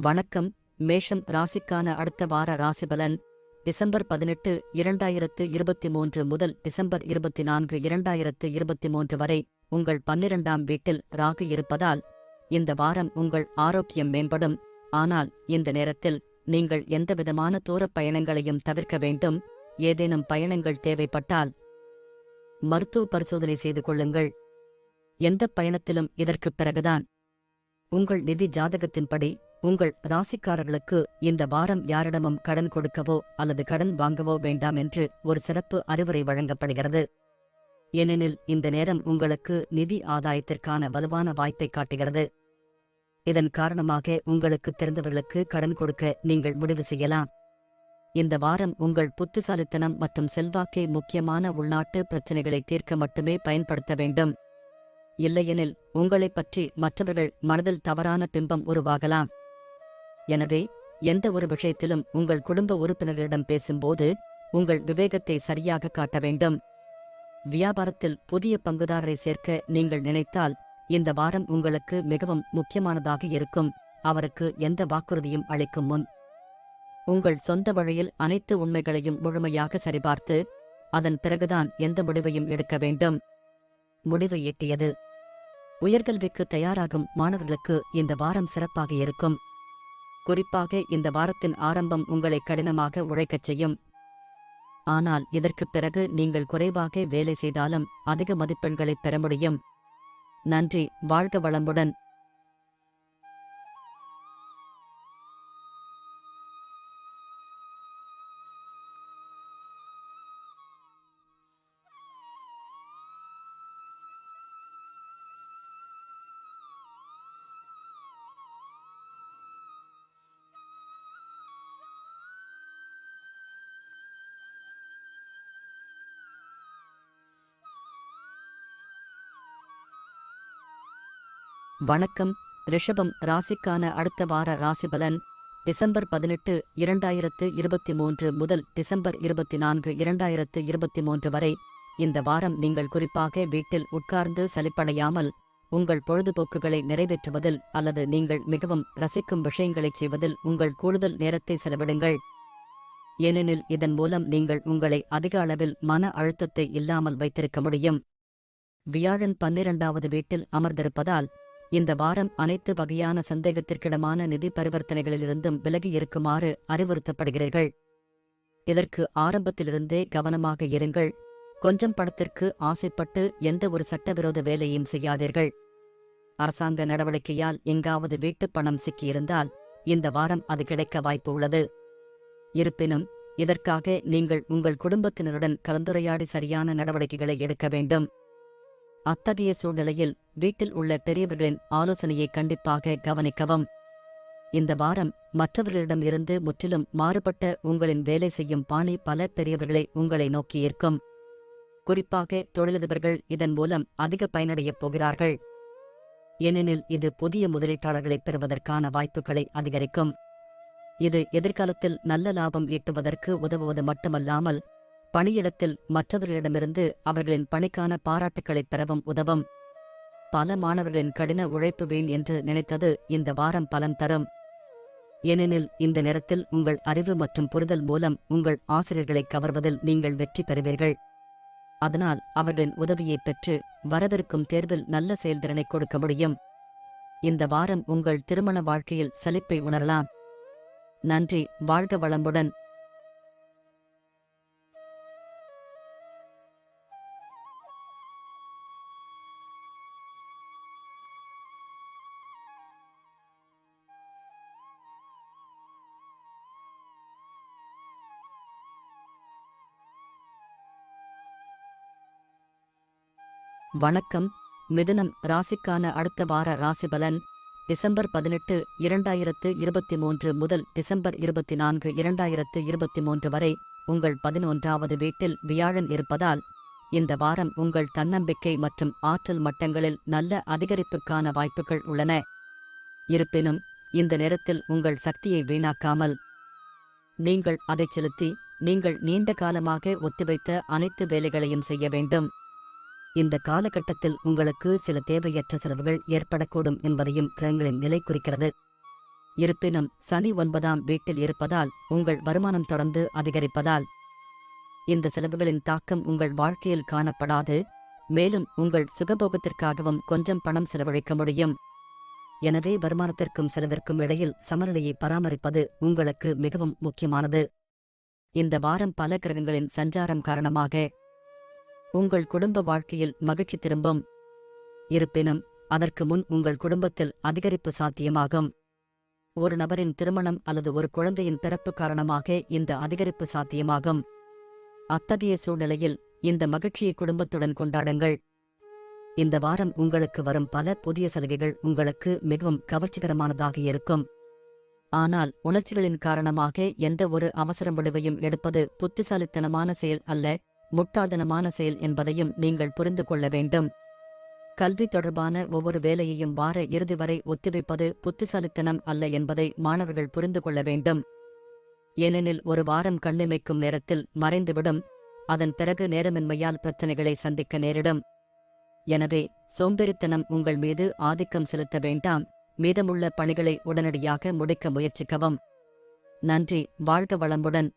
வணக்கம். மேஷம் ராசிக்கான அடுத்த வார ராசிபலன் டிசம்பர் பதினெட்டு இரண்டாயிரத்து இருபத்தி மூன்று முதல் டிசம்பர் இருபத்தி நான்கு இரண்டாயிரத்து இருபத்தி மூன்று வரை உங்கள் பன்னிரண்டாம் வீட்டில் ராகு இருப்பதால் இந்த வாரம் உங்கள் ஆரோக்கியம் மேம்படும். ஆனால் இந்த நேரத்தில் நீங்கள் எந்தவிதமான தூரப் பயணங்களையும் தவிர்க்க வேண்டும். ஏதேனும் பயணங்கள் தேவைப்பட்டால் மருத்துவ பரிசோதனை செய்து கொள்ளுங்கள். எந்தப் பயணத்திலும் இதற்குப் பிறகுதான். உங்கள் நிதி ஜாதகத்தின்படி உங்கள் ராசிக்காரர்களுக்கு இந்த வாரம் யாரிடமும் கடன் கொடுக்கவோ அல்லது கடன் வாங்கவோ வேண்டாம் என்று ஒரு சிறப்பு அறிவுரை வழங்கப்படுகிறது. ஏனெனில் இந்த நேரம் உங்களுக்கு நிதி ஆதாயத்திற்கான வலுவான வாய்ப்பை காட்டுகிறது. இதன் காரணமாக உங்களுக்கு தெரிந்தவர்களுக்கு கடன் கொடுக்க நீங்கள் முடிவு செய்யலாம். இந்த வாரம் உங்கள் புத்திசாலித்தனம் மற்றும் செல்வாக்கை முக்கியமான உள்நாட்டு பிரச்சனைகளை தீர்க்க மட்டுமே பயன்படுத்த வேண்டும். இல்லையெனில் உங்களைப் பற்றி மற்றவர்கள் மனதில் தவறான பிம்பம் உருவாகலாம். எனவே எந்த ஒரு விஷயத்திலும் உங்கள் குடும்ப உறுப்பினர்களிடம் பேசும்போது உங்கள் விவேகத்தை சரியாக காட்ட வேண்டும். வியாபாரத்தில் புதிய பங்குதாரரை சேர்க்க நீங்கள் நினைத்தால் இந்த வாரம் உங்களுக்கு மிகவும் முக்கியமானதாக இருக்கும். அவருக்கு எந்த வாக்குறுதியும் அளிக்கும் முன் உங்கள் சொந்த வழியில் அனைத்து உண்மைகளையும் முழுமையாக சரிபார்த்து அதன் பிறகுதான் எந்த முடிவையும் எடுக்க வேண்டும். முடிவு எட்டியது. உயர்கல்விக்கு தயாராகும் மாணவர்களுக்கு இந்த வாரம் சிறப்பாக இருக்கும். குறிப்பாக இந்த வாரத்தின் ஆரம்பம் உங்களை கடினமாக உழைக்கச் செய்யும். ஆனால் இதற்குப் பிறகு நீங்கள் குறைவாக வேலை செய்தாலும் அதிக மதிப்பெண்களைப் பெற முடியும். நன்றி வாழ்க வளமுடன். வணக்கம். ரிஷபம் ராசிக்கான அடுத்த வார ராசிபலன் டிசம்பர் பதினெட்டு இரண்டாயிரத்து இருபத்தி மூன்று முதல் டிசம்பர் இருபத்தி நான்கு இரண்டாயிரத்து இருபத்தி மூன்று வரை. இந்த வாரம் நீங்கள் குறிப்பாக வீட்டில் உட்கார்ந்து சலிப்படையாமல் உங்கள் பொழுதுபோக்குகளை நிறைவேற்றுவதில் அல்லது நீங்கள் மிகவும் ரசிக்கும் விஷயங்களைச் செய்வதில் உங்கள் கூடுதல் நேரத்தை செலவிடுங்கள். ஏனெனில் இதன் மூலம் நீங்கள் உங்களை அதிக அளவில் மன அழுத்தத்தை இல்லாமல் வைத்திருக்க முடியும். வியாழன் பன்னிரண்டாவது வீட்டில் அமர்ந்திருப்பதால் இந்த வாரம் அனைத்து வகையான சந்தேகத்திற்கிடமான நிதி பரிவர்த்தனைகளிலிருந்தும் விலகி இருக்குமாறு அறிவுறுத்தப்படுகிறீர்கள். இதற்கு ஆரம்பத்திலிருந்தே கவனமாக இருங்கள். கொஞ்சம் பணத்திற்கு ஆசைப்பட்டு எந்த ஒரு சட்டவிரோத வேலையும் செய்யாதீர்கள். அரசாங்க நடவடிக்கையால் எங்காவது வீட்டுப் பணம் சிக்கியிருந்தால் இந்த வாரம் அது கிடைக்க வாய்ப்பு உள்ளது. இருப்பினும் இதற்காக நீங்கள் உங்கள் குடும்பத்தினருடன் கலந்துரையாடி சரியான நடவடிக்கைகளை எடுக்க வேண்டும். அத்தகைய சூழ்நிலையில் வீட்டில் உள்ள பெரியவர்களின் ஆலோசனையை கண்டிப்பாக கவனிக்கவும். இந்த வாரம் மற்றவர்களிடம் இருந்து முற்றிலும் மாறுபட்ட உங்களின் வேலை செய்யும் பாணி பல பெரியவர்களை உங்களை நோக்கி இருக்கும் குறிப்பாக தொழிலதிபர்கள் இதன் மூலம் அதிக பயனடையப் போகிறார்கள். ஏனெனில் இது புதிய முதலீட்டாளர்களை பெறுவதற்கான வாய்ப்புகளை அதிகரிக்கும். இது எதிர்காலத்தில் நல்ல லாபம் ஈட்டுவதற்கு உதவுவது மட்டுமல்லாமல் பணியிடத்தில் மற்றவர்களிடமிருந்து அவர்களின் பணிக்கான பாராட்டுக்களை பெறவும் உதவும். பல மாணவர்களின் கடின உழைப்பு வீண் என்று நினைத்தது இந்த வாரம் பலன் தரும். ஏனெனில் இந்த நேரத்தில் உங்கள் அறிவு மற்றும் புரிதல் மூலம் உங்கள் ஆசிரியர்களை கவர்வதில் நீங்கள் வெற்றி பெறுவீர்கள். அதனால் அவர்களின் உதவியைப் பெற்று வரவிருக்கும் தேர்வில் நல்ல செயல்திறனை கொடுக்க முடியும். இந்த வாரம் உங்கள் திருமண வாழ்க்கையில் சலிப்பை உணரலாம். நன்றி வாழ்க வளமுடன். வணக்கம். மிதுனம் ராசிக்கான அடுத்த வார ராசிபலன் டிசம்பர் பதினெட்டு இரண்டாயிரத்து இருபத்தி மூன்று முதல் டிசம்பர் இருபத்தி நான்கு இரண்டாயிரத்து இருபத்தி மூன்று வரை உங்கள் பதினொன்றாவது வீட்டில் வியாழன் இருப்பதால் இந்த வாரம் உங்கள் தன்னம்பிக்கை மற்றும் ஆற்றல் மட்டங்களில் நல்ல அதிகரிப்புக்கான வாய்ப்புகள் உள்ளன. இருப்பினும் இந்த நேரத்தில் உங்கள் சக்தியை வீணாக்காமல் நீங்கள் அதைச் செலுத்தி நீங்கள் நீண்ட காலமாக ஒத்திவைத்த அனைத்து வேலைகளையும் செய்ய வேண்டும். இந்த காலகட்டத்தில் உங்களுக்கு சில தேவையற்ற செலவுகள் ஏற்படக்கூடும் என்பதையும் கிரகங்களின் நிலை குறிக்கிறது. இருப்பினும் சனி ஒன்பதாம் வீட்டில் இருப்பதால் உங்கள் வருமானம் தொடர்ந்து அதிகரிப்பதால் இந்த செலவுகளின் தாக்கம் உங்கள் வாழ்க்கையில் காணப்படாது. மேலும் உங்கள் சுகபோகத்திற்காகவும் கொஞ்சம் பணம் செலவழிக்க முடியும். எனவே வருமானத்திற்கும் செலவிற்கும் இடையில் சமநிலையை பராமரிப்பது உங்களுக்கு மிகவும் முக்கியமானது. இந்த வாரம் பல கிரகங்களின் சஞ்சாரம் காரணமாக உங்கள் குடும்ப வாழ்க்கையில் மகிழ்ச்சி திரும்பும். இருப்பினும் அதற்கு முன் உங்கள் குடும்பத்தில் அதிகரிப்பு சாத்தியமாகும். ஒரு நபரின் திருமணம் அல்லது ஒரு குழந்தையின் பிறப்பு காரணமாக இந்த அதிகரிப்பு சாத்தியமாகும். அத்தகைய சூழ்நிலையில் இந்த மகிழ்ச்சியை குடும்பத்துடன் கொண்டாடுங்கள். இந்த வாரம் உங்களுக்கு வரும் பல புதிய சலுகைகள் உங்களுக்கு மிகவும் கவர்ச்சிகரமானதாக இருக்கும். ஆனால் உணர்ச்சிகளின் காரணமாக எந்த ஒரு அவசர முடிவையும் எடுப்பது புத்திசாலித்தனமான செயல் அல்ல. முட்டாள்தனமான செயல் என்பதையும் நீங்கள் புரிந்து கொள்ள வேண்டும். கல்வி தொடர்பான ஒவ்வொரு வேலையையும் வார இறுதி வரை ஒத்திவைப்பது புத்திசாலித்தனம் அல்ல என்பதை மாணவர்கள் புரிந்து கொள்ள வேண்டும். ஏனெனில் ஒரு வாரம் கண்ணிமைக்கும் நேரத்தில் மறைந்துவிடும். அதன் பிறகு நேரமின்மையால் பிரச்சனைகளை சந்திக்க நேரிடும். எனவே சோம்பேறித்தனம் உங்கள் மீது ஆதிக்கம் செலுத்த வேண்டாம். மீதமுள்ள பணிகளை உடனடியாக முடிக்க முயற்சிக்கவும். நன்றி வாழ்க வளமுடன்.